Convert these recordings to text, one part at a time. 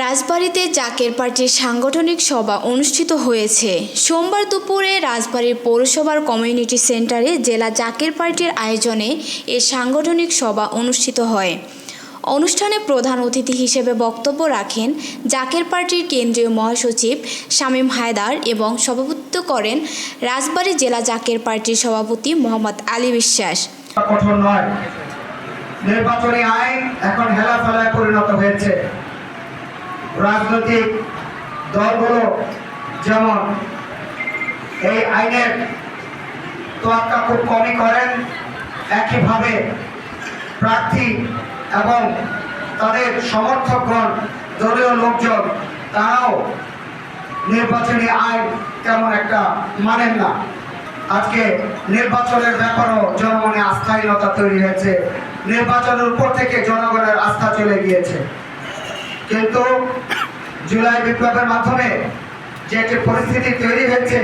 রাজবাড়ীতে জাকের পার্টির সাংগঠনিক সভা অনুষ্ঠিত হয়েছে। সোমবার দুপুরে রাজবাড়ীর পৌরসভার কমিউনিটি সেন্টারে জেলা জাকের পার্টির আয়োজনে এ সাংগঠনিক সভা অনুষ্ঠিত হয়। অনুষ্ঠানে প্রধান অতিথি হিসেবে বক্তব্য রাখেন জাকের পার্টির কেন্দ্রীয় মহাসচিব শামীম হায়দার এবং সভাপতিত্ব করেন রাজবাড়ী জেলা জাকের পার্টির সভাপতি মোহাম্মদ আলী বিশ্বাস। নির্বাচনী আইন এখন হেলাফেলায় পরিণত হয়েছে। রাজনৈতিক দলগুলো যেমন এই আইনের তোয়াক্কা খুব কমই করেন, একইভাবে প্রার্থী এবং তাদের সমর্থকগণ, দলীয় লোকজন, তারাও নির্বাচনী আইন তেমন একটা মানেন না। আজকে নির্বাচনের ব্যাপারও জনমনে আস্থাহীনতা তৈরি হয়েছে। নির্বাচনের উপর থেকে জনগণের আস্থা চলে গিয়েছে। কিন্তু জুলাই বিপ্লবের মাধ্যমে যে একটি পরিস্থিতি তৈরি হয়েছে,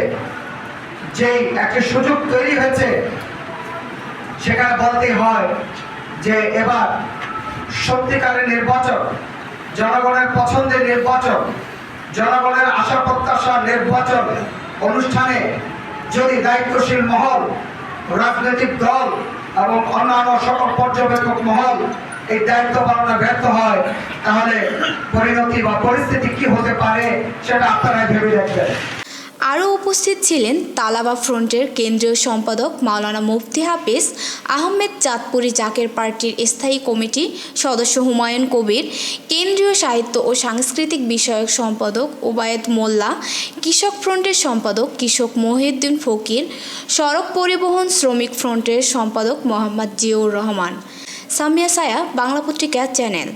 যেই একটি সুযোগ তৈরি হয়েছে, সেখানে বলতেই হয় যে এবার সত্যিকারের নির্বাচন, জনগণের পছন্দের নির্বাচন, জনগণের আশা প্রত্যাশার নির্বাচন অনুষ্ঠানে যদি দায়িত্বশীল মহল, রাজনৈতিক দল এবং অন্যান্য সকল পর্যবেক্ষক মহল এই দায়িত্ব পালনে ব্যর্থ হয়, তাহলে পরিণতি বা পরিস্থিতি কি হতে পারে সেটা আপনারাই ভেবে দেখবেন। আরও উপস্থিত ছিলেন তালাবা ফ্রন্টের কেন্দ্রীয় সম্পাদক মাওলানা মুফতি হাফিজ আহমেদ চাঁদপুরি জাকের পার্টির স্থায়ী কমিটি সদস্য হুমায়ুন কবির, কেন্দ্রীয় সাহিত্য ও সাংস্কৃতিক বিষয়ক সম্পাদক ওবায়েদ মোল্লা, কৃষক ফ্রন্টের সম্পাদক কৃষক মহিউদ্দিন ফকির, সড়ক পরিবহন শ্রমিক ফ্রন্টের সম্পাদক মোহাম্মদ জিয়াউর রহমান। সামিয়া সায়া বাংলা পত্রিকা চ্যানেল